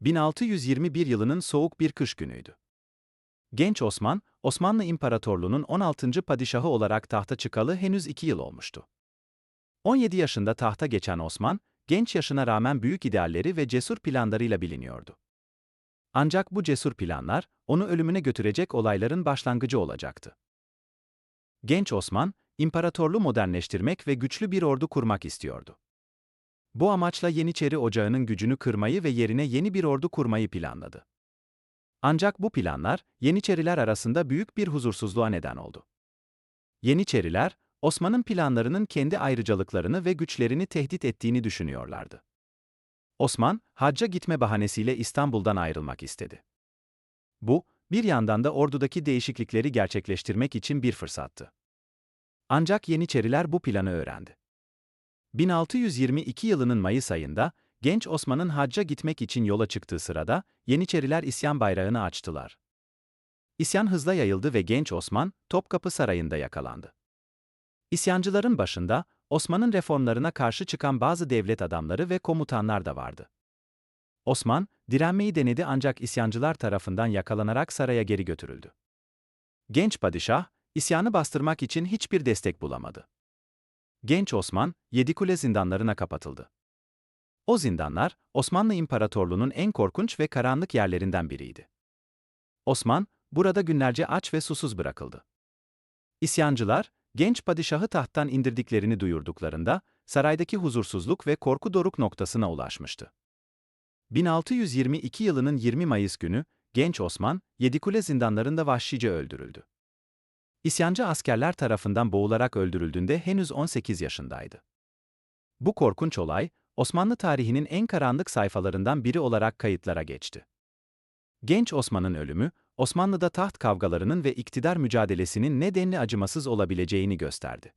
1621 yılının soğuk bir kış günüydü. Genç Osman, Osmanlı İmparatorluğu'nun 16. padişahı olarak tahta çıkalı henüz 2 yıl olmuştu. 17 yaşında tahta geçen Osman, genç yaşına rağmen büyük idealleri ve cesur planlarıyla biliniyordu. Ancak bu cesur planlar, onu ölümüne götürecek olayların başlangıcı olacaktı. Genç Osman, imparatorluğu modernleştirmek ve güçlü bir ordu kurmak istiyordu. Bu amaçla Yeniçeri Ocağı'nın gücünü kırmayı ve yerine yeni bir ordu kurmayı planladı. Ancak bu planlar, Yeniçeriler arasında büyük bir huzursuzluğa neden oldu. Yeniçeriler, Osman'ın planlarının kendi ayrıcalıklarını ve güçlerini tehdit ettiğini düşünüyorlardı. Osman, hacca gitme bahanesiyle İstanbul'dan ayrılmak istedi. Bu, bir yandan da ordudaki değişiklikleri gerçekleştirmek için bir fırsattı. Ancak Yeniçeriler bu planı öğrendi. 1622 yılının Mayıs ayında, genç Osman'ın hacca gitmek için yola çıktığı sırada, Yeniçeriler isyan bayrağını açtılar. İsyan hızla yayıldı ve genç Osman, Topkapı Sarayı'nda yakalandı. İsyancıların başında, Osman'ın reformlarına karşı çıkan bazı devlet adamları ve komutanlar da vardı. Osman, direnmeyi denedi ancak isyancılar tarafından yakalanarak saraya geri götürüldü. Genç padişah, isyanı bastırmak için hiçbir destek bulamadı. Genç Osman, Yedikule zindanlarına kapatıldı. O zindanlar, Osmanlı İmparatorluğu'nun en korkunç ve karanlık yerlerinden biriydi. Osman, burada günlerce aç ve susuz bırakıldı. İsyancılar, genç padişahı tahttan indirdiklerini duyurduklarında, saraydaki huzursuzluk ve korku doruk noktasına ulaşmıştı. 1622 yılının 20 Mayıs günü, genç Osman, Yedikule zindanlarında vahşice öldürüldü. İsyancı askerler tarafından boğularak öldürüldüğünde henüz 18 yaşındaydı. Bu korkunç olay, Osmanlı tarihinin en karanlık sayfalarından biri olarak kayıtlara geçti. Genç Osman'ın ölümü, Osmanlı'da taht kavgalarının ve iktidar mücadelesinin ne denli acımasız olabileceğini gösterdi.